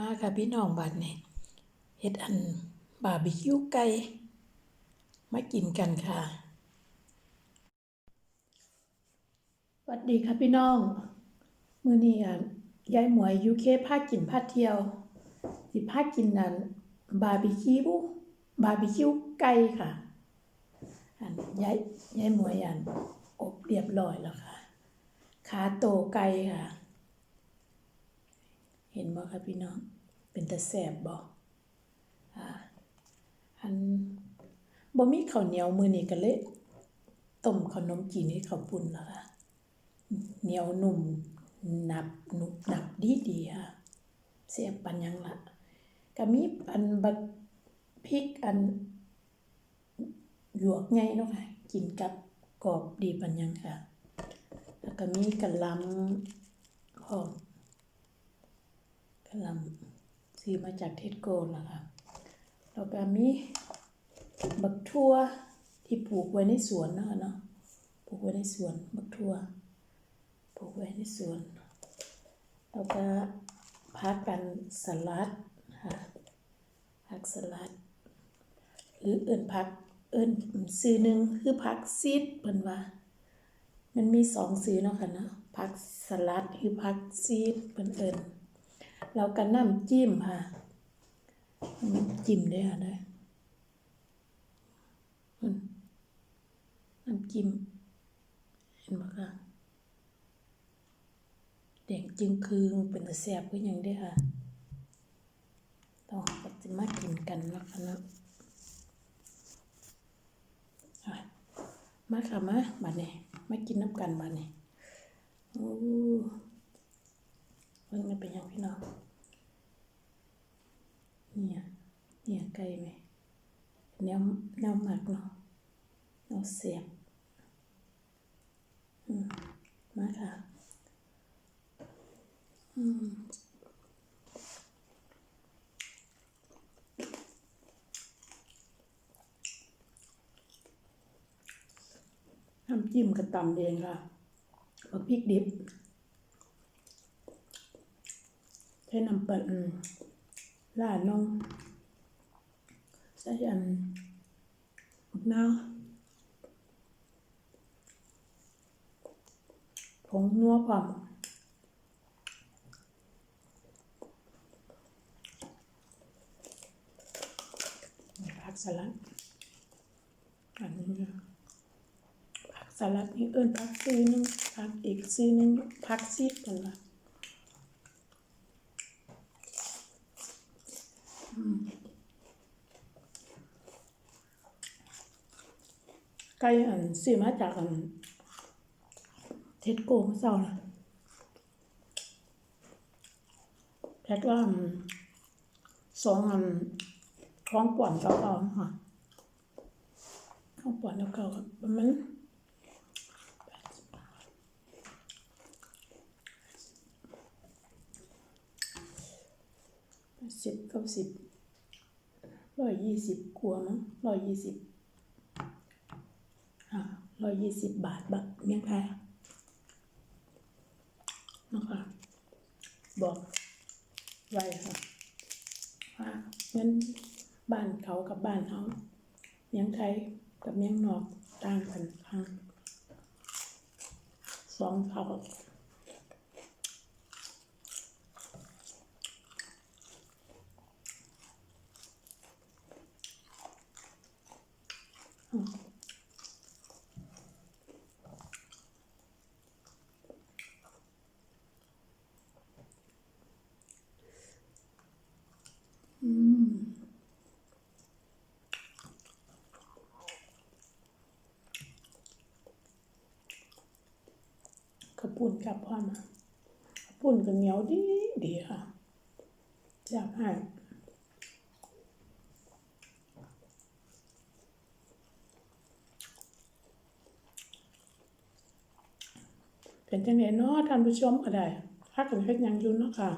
มาค่ะพี่น้องบัดนี้เฮ็ดอันบาร์บีคิวไก่มากินกันค่ะสวัสดีค่ะพี่น้อง มื้อนี้อะยายหมวยยูเคพากินพาเที่ยว สิพากินอันบาร์บีคิวบาร์บีคิวไก่ค่ะอันยายยายหมวยอันอบเรียบร้อยแล้วค่ะ ขาโตไก่ค่ะ เห็นบ่ครับพี่น้อง เป็นตาแสบบ่อ่าอันบ่มีข้าวเหนียวมื้อนี้ก็เลยต้มขนมจีนให้ข้าวปุ้นแล้วค่ะเหนียวนุ่มหนับหนุบหนับดีดีค่ะแซ่บปานยังล่ะก็มีอันบักพริกอันหยวกใหญ่เนาะค่ะกินกับกรอบดีปานยังค่ะ แล้วก็มีกะลำพร้อม ลังซื้อมาจากเทสโก้แล้วค่ะแล้วก็มีบักทั่วที่ปลูกไว้ในสวนนะคะเนาะปลูกไว้ในสวนบักทั่วปลูกไว้ในสวนแล้วก็พักกันสลัดค่ะพักสลัด หรือเอิ่นพักเอิ่นซื้อหนึ่งคือพักซีดเพิ่นว่า มันมีสองซื้อเนาะค่ะเนาะพักสลัดคือพักซีดเพิ่นเอิ้น แล้วก็น้ำจิ้มค่ะน้ำจิ้มได้ค่ะด้วยน้ำจิ้มเห็นไหมคะแดงจึงคืงเป็นตะแสบก็ยังได้ค่ะต้องก็จะมากินกันนะคะเนาะมาค่ะมาบัดนี้มากินน้ำกันบัดนี้โอ้เบิ่งมันเป็นยังพี่น้อง เนี่ยเนี่ยไก่ไหมแนวแนวหมักเนาะแนวเสียบอืมมาค่ะอืมน้ำจิ้มกระตำเองค่ะบักพริกดิบใช้น้ำปั่ นราดนงใส่อันมะนาวผงนัวพร้อมผักสลัดอันนี้นะผักสลัดนี่เอิ้นผักซีนึงผักอีกซีนึงผักซีดกันละ ไก่อันซื้อมาจากอันเท็ดโกเมื่อเช้านะแพ็คละสองอันท้องป่วนเก่าๆค่ะท้องป่วนเก่าๆประมาณสิบเก้าสิบร้อยยี่สิบกว่ามั้งร้อยยี่สิบ ร้อยยี่สิบบาทบักเมียงไทยนะคะบอกไว้ค่ะว่าเงินบ้านเขากับบ้านเขาเมียงไทยกับเมียงนอกต่างกันค่ะสองเท่า กระปุ่นกับพ่อมาปุ่นก็เหนียวดีดีค่ะจับให้เป็นจังไงเนาะท่านผู้ชมก็ได้ถ้ากันเพชรยังยุ่นเนาะค่ะ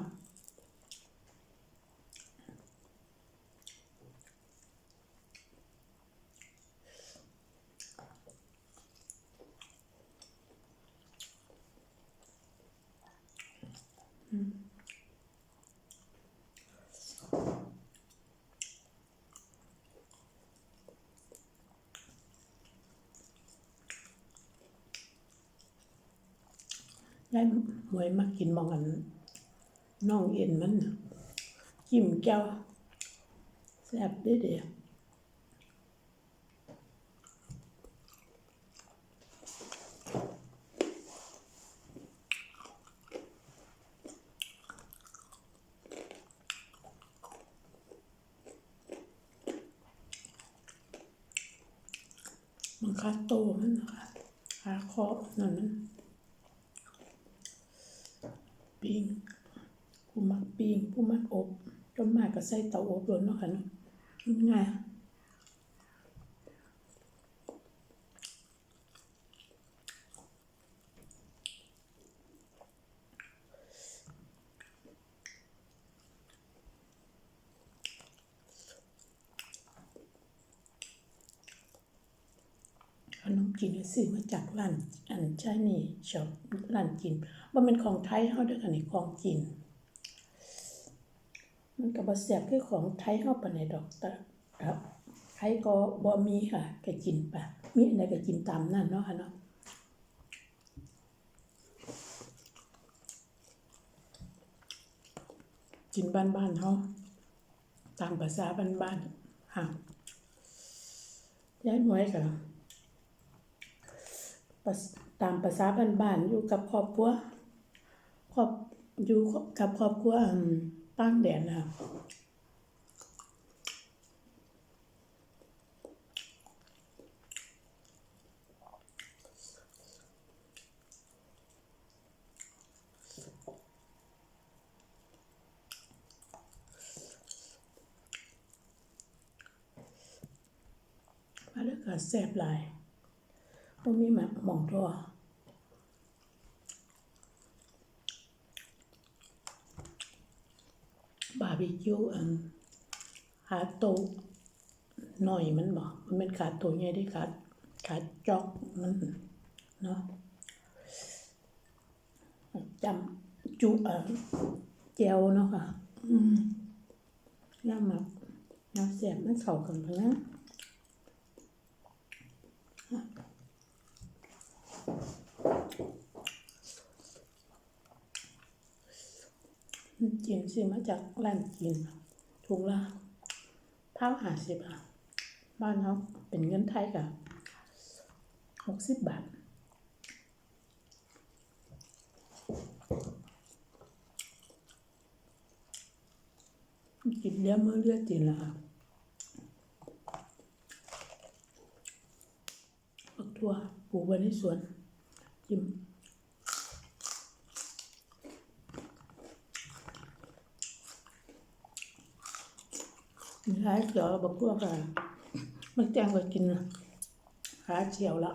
อ ได้หมวยมากินมองอันน่องเอ็นมันน่ะจิ้มแก้วแซ่บด้เด้อมันคาโตมันนะคะขาคอนั่นมัน ปิ้งผู้มักปิ้งผู้มักอบจนมากก็ใส่เตาอบเลยเนาะค่ะเนาะง่ายขนมจีนซื้อมาจากร้าน นใช่นี่ชอบร้านจีนว่าเป็นของไทยเฮาเด้อค่ะนี่ของจีนมันก็บ่แซ่บคือของไทยเฮาปานใดดอกต่ครับไทยก็บ่มีค่ะก็กินไปมีอันใดก็กินตามนั้นเนาะค่ะเนาะกินบ้านๆเฮาตามภาษาบ้านๆค่ะย้ายหมวยก็ปะ ตามภาษาบ้านๆอยู่กับครอบครัวครอบอยู่กับครอบครัวต่างแดนนะคะมาแล้วก็แซ่บหลายบ่มีหมักหม่องทั่ว บาร์บีคิวอันขาโตหน่อยมันบ่มันเป็นขาโตะใหญ่ที่ขาขาจอกมันเนาะจำจุอะแจวเนาะค่ะอืมย่าหมักย่าแซ่บมันเข้ากันทั้งนั้น จีนซื้อมาจากร้านจีนถุงละเท่าหาสิบอะบ้านเขาเป็นเงินไทยกับหกสิบบาทกินเลี้ยมือเลือดจีนละค่ะผักทั่วปลูกไว้ในสวนจิ้ม มี หลายเกี่ยวบักพวกกันมันแจ้งก็กินขาเฉียวละ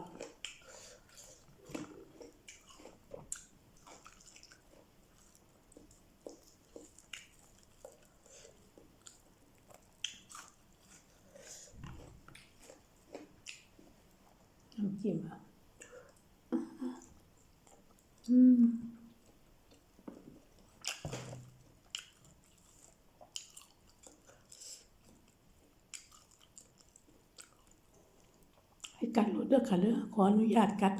น้ำจิ้มอะอืม ให้ กัดรถเด้อค่ะเด้อขออนุญาตกัด